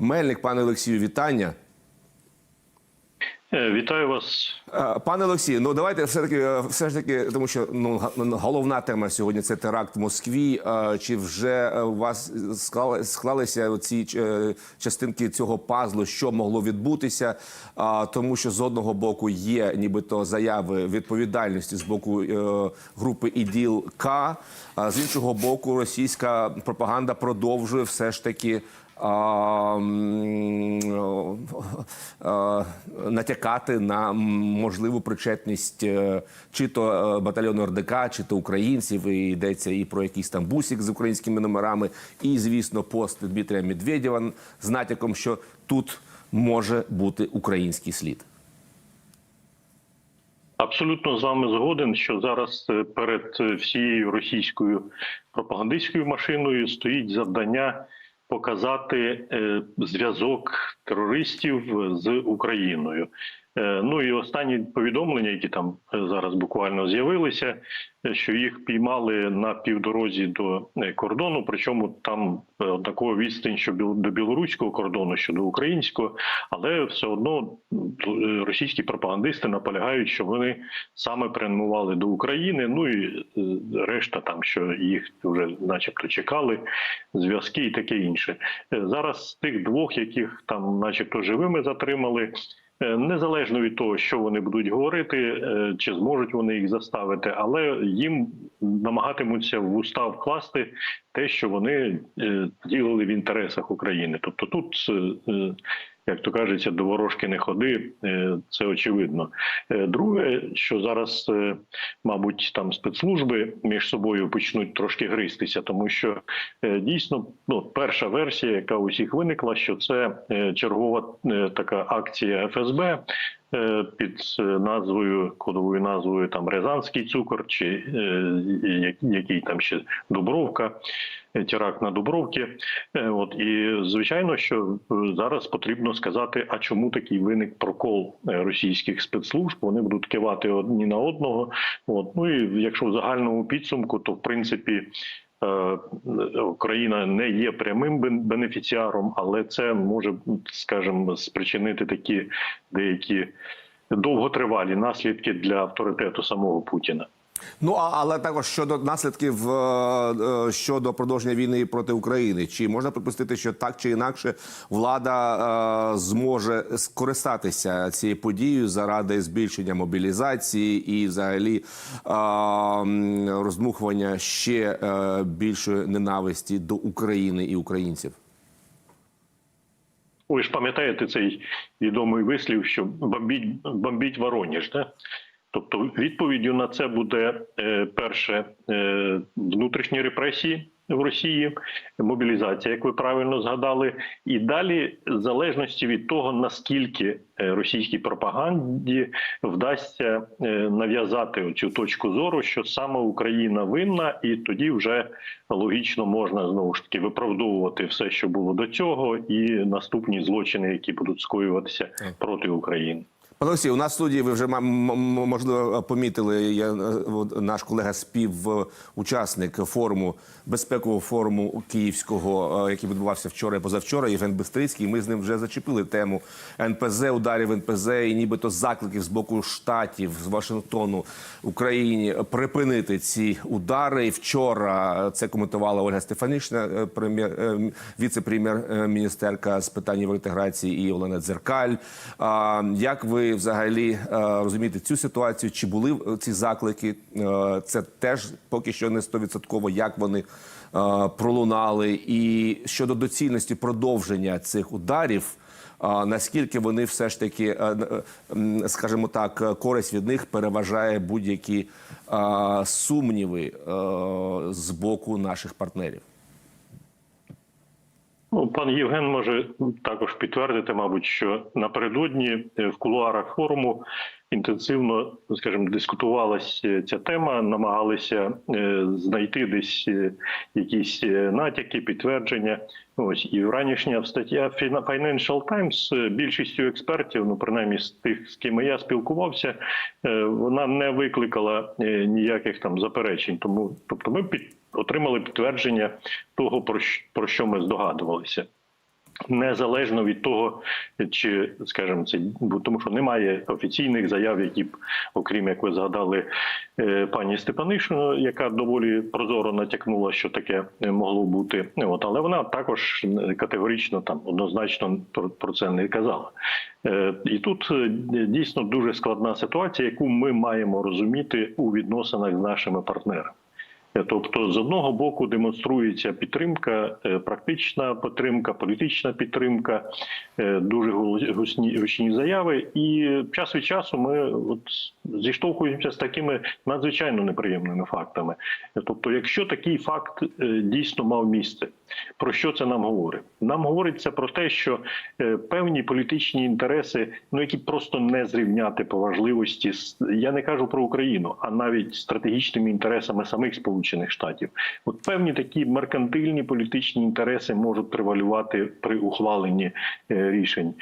Мельник. Пане Олексію, вітання. Е, Вітаю вас. Е, Пане Олексію, ну давайте все таки, е, все ж таки, тому що ну ну, головна тема сьогодні це теракт в Москві. Чи вже у вас склали, склалися ці частинки цього пазлу, що могло відбутися? Тому що з одного боку є нібито заяви відповідальності з боку групи іділ К, а з іншого боку, російська пропаганда продовжує все ж таки. Натякати на можливу причетність е, чи то е, батальйону РДК, чи то українців. І йдеться і про якийсь там бусик з українськими номерами, і звісно, пост Дмитрія Медведєва з натяком, що тут може бути український слід. Абсолютно з вами згоден, що зараз е, перед всією російською пропагандистською машиною стоїть завдання показати е, зв'язок терористів з Україною. Е, Ну і останні повідомлення, які там зараз буквально з'явилися, е, що їх піймали на півдорозі до е, кордону. Причому там однакова відстань, що до білоруського кордону, що до українського, але все одно російські пропагандисти наполягають, що вони саме прямували до України. Ну і решта там, що їх вже, начебто, чекали, зв'язки і таке інше. Зараз тих двох, яких там, начебто, живими затримали. Е, Незалежно від того, що вони будуть говорити, е, чи зможуть вони їх заставити, але їм намагатимуться в уста вкласти те, що вони е, ділили в інтересах України. Тобто тут, як то кажеться, до ворожки не ходи, е, це очевидно. Е, Друге, що зараз, е, мабуть, там спецслужби між собою почнуть трошки гристися, тому що дійсно ну, перша версія, яка у всіх виникла, що це чергова така акція ФСБ. Під назвою кодовою назвою там Рязанський цукор, чи е, який там ще Дубровка, теракт на Дубровці. Е, От і звичайно, що е, зараз потрібно сказати, а чому такий виник прокол е, російських спецслужб? Вони будуть кивати одні на одного. От ну і якщо в загальному підсумку, то в принципі. Україна не є прямим бен- бенефіціаром, але це може, скажімо, спричинити такі деякі довготривалі наслідки для авторитету самого Путіна. Ну а але також щодо наслідків е, е, щодо продовження війни проти України, чи можна припустити, що так чи інакше влада е, зможе скористатися цією подією заради збільшення мобілізації і, взагалі, роздмухування ще більшої ненависті до України і українців? Ви ж пам'ятаєте цей відомий вислів, що бомбіть, бомбіть Воронеж, да? Тобто відповіддю на це буде е, перше е, внутрішні репресії в Росії, мобілізація, як ви правильно згадали, і далі в залежності від того наскільки е, російській пропаганді вдасться нав'язати цю точку зору, що саме Україна винна, і тоді вже логічно можна знову ж таки виправдовувати все, що було до цього, і наступні злочини, які будуть скоюватися проти України. Пане Олексій, у нас в студії ви вже можливо помітили. Я е, наш колега співучасник форуму безпекового форуму київського, е, який відбувався вчора і позавчора. Євген Бистрицький. Ми з ним вже зачепили тему НПЗ, ударів НПЗ і нібито закликів з боку штатів з Вашингтону Україні припинити ці удари. І вчора це коментувала Ольга Стефанішна, е, прем'єр е, віце-прем'єр-міністерка з питань євроінтеграції і Олена Дзеркаль. Як ви взагалі е, розумієте цю ситуацію? Чи були е, ці заклики? Е, Це теж поки що не стовідсотково, як вони пролунали, і щодо доцільності продовження цих ударів. Наскільки вони все ж таки, скажімо так, користь від них переважає будь-які сумніви з боку наших партнерів? Ну, пан Євген може також підтвердити, мабуть, що напередодні е, в кулуарах форуму інтенсивно, скажімо, дискутувалася ця тема, намагалися е, знайти десь е, якісь е, натяки, підтвердження. Ось і вранішня стаття Financial Times е, більшістю експертів, ну принаймні з тих, з ким я спілкувався, е, вона не викликала е, ніяких там заперечень. Тому, тобто, ми під отримали підтвердження того, про що, ми здогадувалися. Незалежно від того, чи скажімо, це тому, що немає офіційних заяв, які б, окрім як ви згадали е, пані Степанишину, яка доволі прозоро натякнула, що таке е, могло бути. От, але вона також категорично там однозначно про, це не казала. Е, І тут е, дійсно дуже складна ситуація, яку ми маємо розуміти у відносинах з нашими партнерами. Тобто, з одного боку демонструється підтримка, е, практична підтримка, політична підтримка, е, дуже гучні, гучні заяви. І час від часу ми от зіштовхуємося з такими надзвичайно неприємними фактами. Тобто, якщо такий факт е, дійсно мав місце, про що це нам говорить? Нам говориться про те, що е, певні політичні інтереси, ну які просто не зрівняти по важливості, з- я не кажу про Україну, а навіть стратегічними інтересами самих Сполучених Штатів. От певні такі меркантильні політичні інтереси можуть превалювати при ухваленні е, рішень.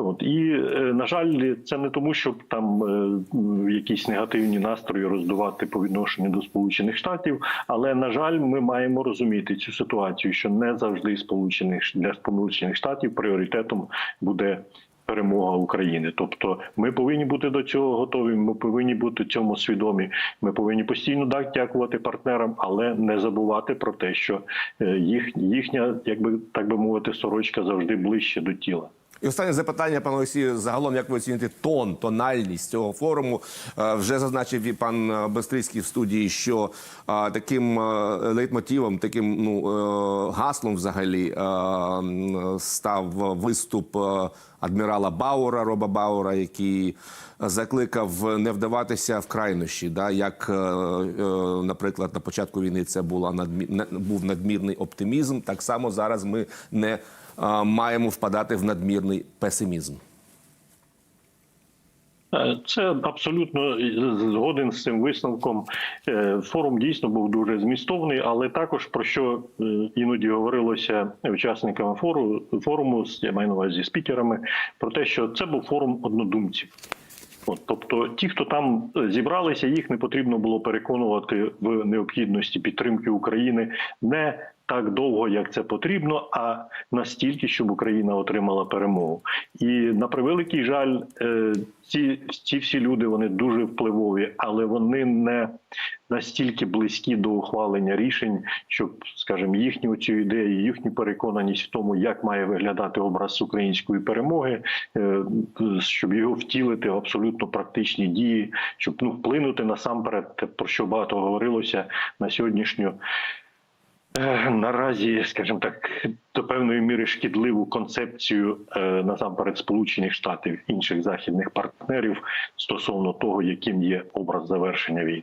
От і е, на жаль, це не тому, щоб там е, якісь негативні настрої роздувати по відношенню до Сполучених Штатів. Але на жаль, ми маємо розуміти цю ситуацію, що не завжди сполучених для Сполучених Штатів пріоритетом буде. Перемога України, тобто ми повинні бути до цього готові. Ми повинні бути цьому свідомі. Ми повинні постійно так дякувати партнерам, але не забувати про те, що е, їх їхня, якби так би мовити, сорочка завжди ближче до тіла. І останнє запитання, пане Олексію, загалом, як ви оціните тон, тональність цього форуму? Е, Вже зазначив і пан Бестрицький в студії, що е, таким е, лейтмотивом, таким ну гаслом взагалі став виступ адмірала Баура, Роба Баура, який закликав не вдаватися в крайнощі, да, як, наприклад, на початку війни це була надмі... був надмірний оптимізм. Так само зараз ми не маємо впадати в надмірний песимізм. Е, Це абсолютно згоден з цим висновком. Е, Форум дійсно був дуже змістовний, але також про що е, іноді говорилося учасниками фору, форуму, я маю на увазі спікерами, про те, що це був форум однодумців. От, тобто, ті, хто там зібралися, їх не потрібно було переконувати в необхідності підтримки України не так довго, як це потрібно, а настільки, щоб Україна отримала перемогу. І на превеликий жаль, е, ці, ці всі люди вони дуже впливові, але вони не настільки близькі до ухвалення рішень, щоб, скажімо, їхню цю ідею, їхню переконаність в тому, як має виглядати образ української перемоги, е, щоб його втілити в абсолютно практичні дії, щоб ну вплинути насамперед, про що багато говорилося на сьогоднішню. Е, Наразі, скажімо так, до певної міри шкідливу концепцію е, насамперед Сполучених Штатів інших західних партнерів стосовно того, яким є образ завершення війни.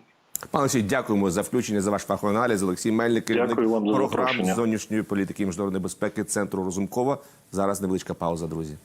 Пане Олексій, дякуємо за включення за ваш фаховий аналіз. Олексій Мельник, керівник програм зовнішньої політики і міжнародної безпеки Центру Розумкова. Зараз невеличка пауза, друзі.